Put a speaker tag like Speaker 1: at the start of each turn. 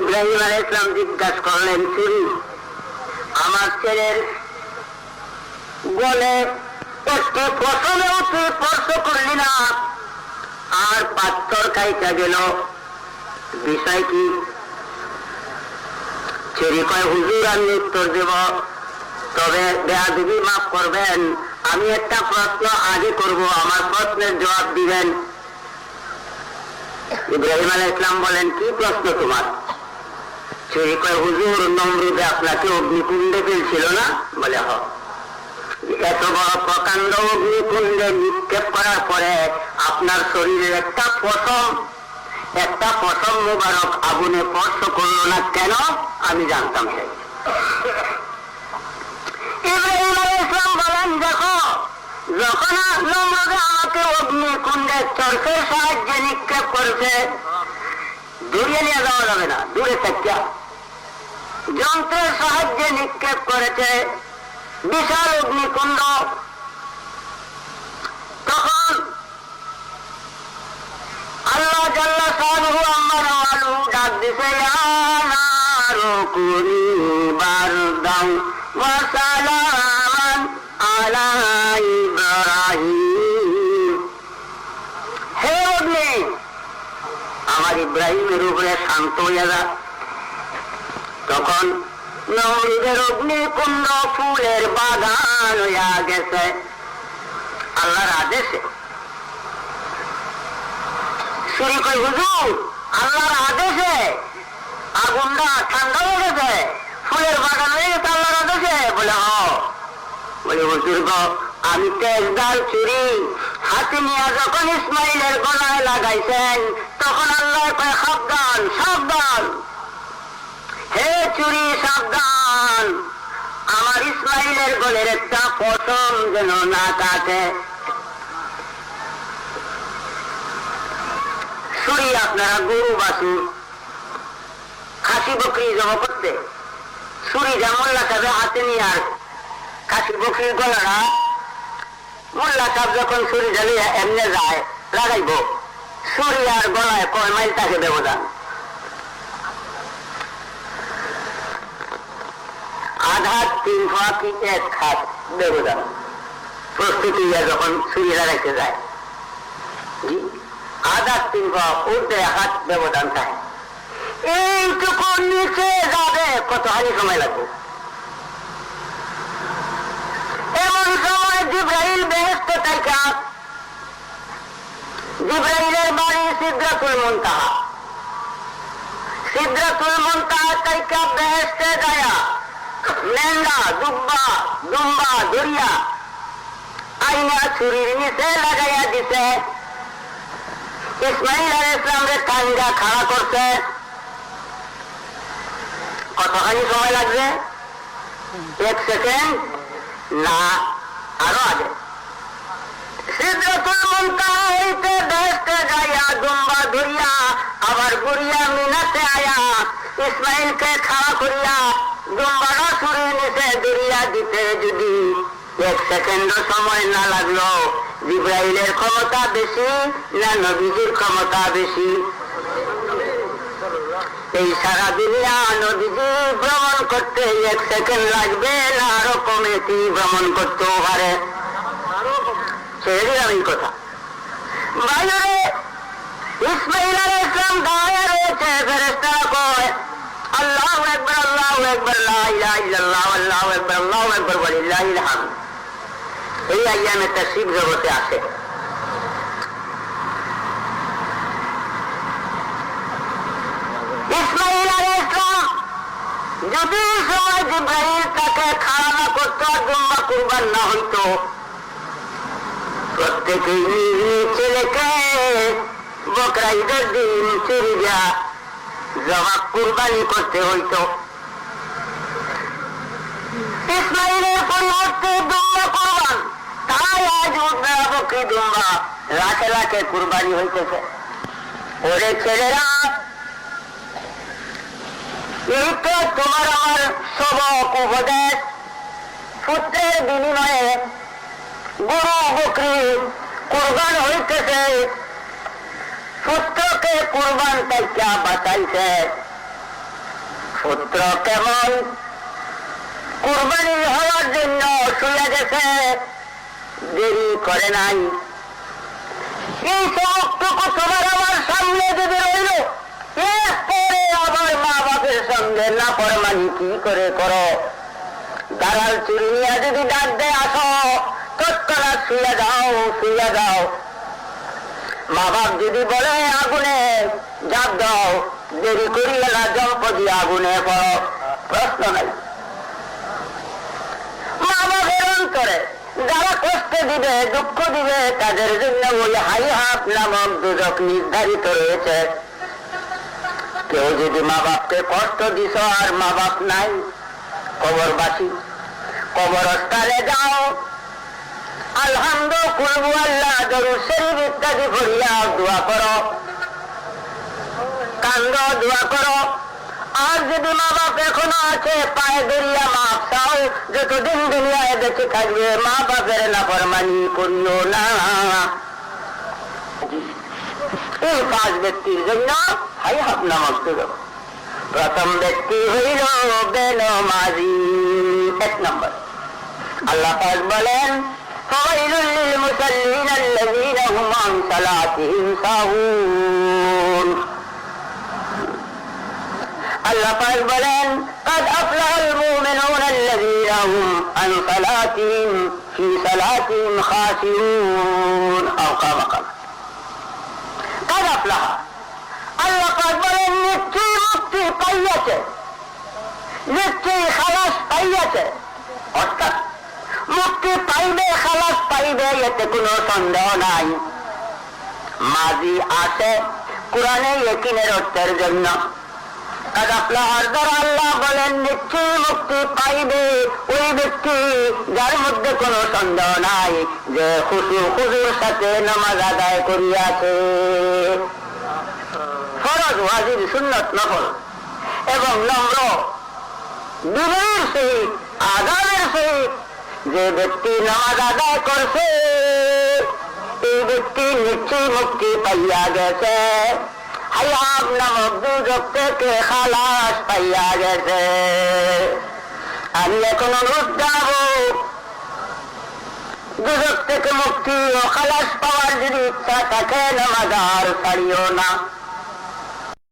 Speaker 1: ইব্রাহিম আলাই ইসলাম জিজ্ঞাসা করলেন চুরি আমার ছেলের গলে একটি ফসলেও তুই স্পর্শ করলি না, আর পাথর খাইতে গেল। বিষয় কি? ছেড়ে কয়, হুজুর, আমি উত্তর দেব। তবে বেয়াদবি মাফ করবেন, আমি একটা প্রশ্ন আগে করব, আমার প্রশ্নের জবাব দিবেন। ইব্রাহিম আলাহ ইসলাম বলেন, কি প্রশ্ন তোমার? ছেড়ে কয় হুজুর আপনাকে অগ্নিকুণ্ডে ফেলছিল না? বলে, হ। এত বড় প্রকাণ্ড অগ্নিকুণ্ডে নিক্ষেপ করার পরে আপনার শরীরের একটা পশম একটা পশম আগুনে স্পর্শ করল না কেন? আমি জানতাম দেখো, যখন আমাকে অগ্নিকুণ্ডে চরফের সাহায্যে নিক্ষেপ করেছে, দূরে নিয়ে যাওয়া যাবে না, দূরে যন্ত্রের সাহায্যে নিক্ষেপ করেছে বিশাল অগ্নিকুণ্ড। তখন আল্লাহ জাল্লা সালহু আমার আলু ডাক দিছে কুনি বারদাম ওয়া সালামান আলা ইব্রাহিম। হে অগ্নি, আমার ইব্রাহিমের উপরে শান্ত হইয়া যা। তখন অগ্নিকুণ্ড ফুলের বাগান হইয়া গেছে। আল্লাহর আদেশে। কই হুজুর, আল্লাহর আদেশে আগুনটা ঠান্ডা হয়ে গেছে, ফুলের বাগান হয়ে গেছে আল্লাহর আদেশে? বলে, হ। বলে, হুজুর গো, আমি তেজদার চুরি, হাতে নিয়ে যখন ইসমাইলের গলায় লাগাইছেন, তখন আল্লাহ কয়, সাবধান সাবধান। হে চুরি, সাবধান। আমার ইসমাইলের গলের একটা পশম যেন না কাটে। ছুরি আপনারা, গরু বাসু। খাসি বকরি জমা করতে। ছুরি যা মোল্লা সাহেব হাতে নিয়ে আর খাসি বকরির গলাটা। মোল্লা সাহেব যখন ছুরি জ্বালিয়ে এমনি যায়, লাগাইব। ছুরি আর গলায় কয় মাইল তাকে ব্যবধান। আধা তিন হাত কি এক হাত ব্যবধান প্রস্তুতি যখন ছুরি লাগাইতে যায়। আধা তিন উর্ধে হাত ব্যবধান থাকে। এইটুকু নিচে যাবে কত হানি সময় লাগবে? এমন সময় জিব্রাহিল বেহেস্ত তাইকা জিব্রাহিলের বাড়ি সিদ্ধাতুল মুনতাহা। সিদ্ধাতুল মুনতাহা তাইকা বেহেস্তে গায়া মেন্ডা দুব্বা দুম্বা দরিয়া আইনা ছুরির নিচে লাগাইয়া দিছে। ইসমাইল আল ইসলামকে টাঙ্গা খাড়া করছে। কতখানি সময় লাগবে? এক সেকেন্ড? না, আরও আগে। সিদ্ধতুল মুনতাহা হইতে বেহেশতে যাইয়া দুম্বা ধরিয়া আবার গুড়িয়া মিনাতে আয়া ইসমাইলকে খাড়া করিয়া দুম্বাটা ছুরি নিচে দরিয়া দিতে যদি এক সেকেন্ড সময় না লাগল। জিব্রাইলের ক্ষমতা বেশি না নবীজির ক্ষমতা বেশি? এই সারা দুনিয়া নদীজি ভ্রমণ করতে এক সেকেন্ড লাগবে না, আরও কমিটি ভ্রমণ করতেও পারে। ছেড়ে দিলাম এই কথা। বাইরে ইসমাইল আল ইসলাম দাঁড়িয়ে রয়েছে ফেরেস্তারা কয় আল্লাহ একবার আল্লাহ একবার ইল্লাল্লাহ, আল্লাহ একবার আল্লাহ একবার ওয়ালিল্লাহিল হামদ। এই আইয়ামে তাসিব জগতে আসে ইসমাইল আলাইহিস সালাম যদি সময় জিব্রাইল তাকে না করতো আর জুম্মা কুরবান না হইতো, প্রত্যেকেই ছেলেকে বকরা ঈদের দিন চুরি জবাব কুরবানি করতে হইতো। ইসমাইলের পরিবর্তে দুম্বা কুরবান। তাই আজ দুম্বা। লাখে লাখে হইতেছে। ওরে ছেলেরা, এই তো তোমার আমার সবক উপদেশ। বিনিময়ে গরু বকরি কুরবান হইতেছে। পুত্রকে কুরবান তাইকা বাঁচাইছে। সূত্র কেমন কুরবানি হওয়ার জন্য শুয়ে গেছে, দেরি করে নাই। এই সমস্তটুকু তোমার আমার সামনে যদি রইল, এরপরে আমার মা বাপের সঙ্গে না পরমানি কি করে করো? দালাল চুরি নিয়ে যদি ডাক দেয়, আসো, তৎক্ষণাৎ শুয়ে যাও শুয়ে যাও। মা বাপ যদি বলে আগুনে জাপ দাও, দেরি করিয়ে না জম্পদি আগুনে পড়ো। প্রশ্ন নাই। মা যারা কষ্ট দিবে, দুঃখ দিবে, তাদের জন্য ওই হাই হাফ নামক দুজক নির্ধারিত রয়েছে। কেউ যদি মা বাপকে কষ্ট দিছ, আর মা বাপ নাই, কবরবাসী, কবরস্থানে যাও আলহামদু কুলবু আল্লাহ দরু শরীফ ইত্যাদি ভরিয়া দোয়া করো। কান্দ, দোয়া করো। আর যদি মা বাপ এখনও আছে, পায়ে দরিয়া মাপ চাও, যতদিন দুনিয়ায় বেঁচে থাকবে মা বাপের না ফরমানি করিও না। এই পাঁচ ব্যক্তির জন্য হাই নামক দুর্গ প্রথম ব্যক্তি হইল বেনমাজি। এক নম্বর। আল্লাহ পাক বলেন فويل للمصلين الذين هم عن صلاتهم ساهون আল্লাহ পাক বলেন قد أفلح المؤمنون الذين هم عن صلاتهم في صلاتهم خاشعون أو قام قام قد أفلح আল্লাহ পাক বলেন নিশ্চয়ই মুক্তি পাইয়াছে নিশ্চয়ই খালাস পাইয়াছে অর্থাৎ মুক্তি পাইবে, খালাস পাইবে, এতে কোনো সন্দেহ নাই। মাঝি আসে কোরআনে একিনের অর্থের জন্য। আল্লাহ বলেন নিশ্চয়ই মুক্তি পাইবে ওই ব্যক্তি যার মধ্যে কোনো সন্দেহ নাই যে সাথে নামাজ আদায় করিয়াছে। ফরজ, ওয়াজিব, সুন্নত, নফল। এবং নম্র। বিনয়ের সহিত আদানের সহিত যে ব্যক্তি নামাজ আদায় করছে, এই ব্যক্তি নিশ্চয়ই মুক্তি পাইয়া গেছে। হায়াব নামক দুজক থেকে খালাস পাইয়া গেছে। আমি এখন অনুরোধ জানাব দুজক থেকে মুক্তি ও খালাস পাওয়ার যদি ইচ্ছা থাকে, নামাজ আর ছাড়িও না।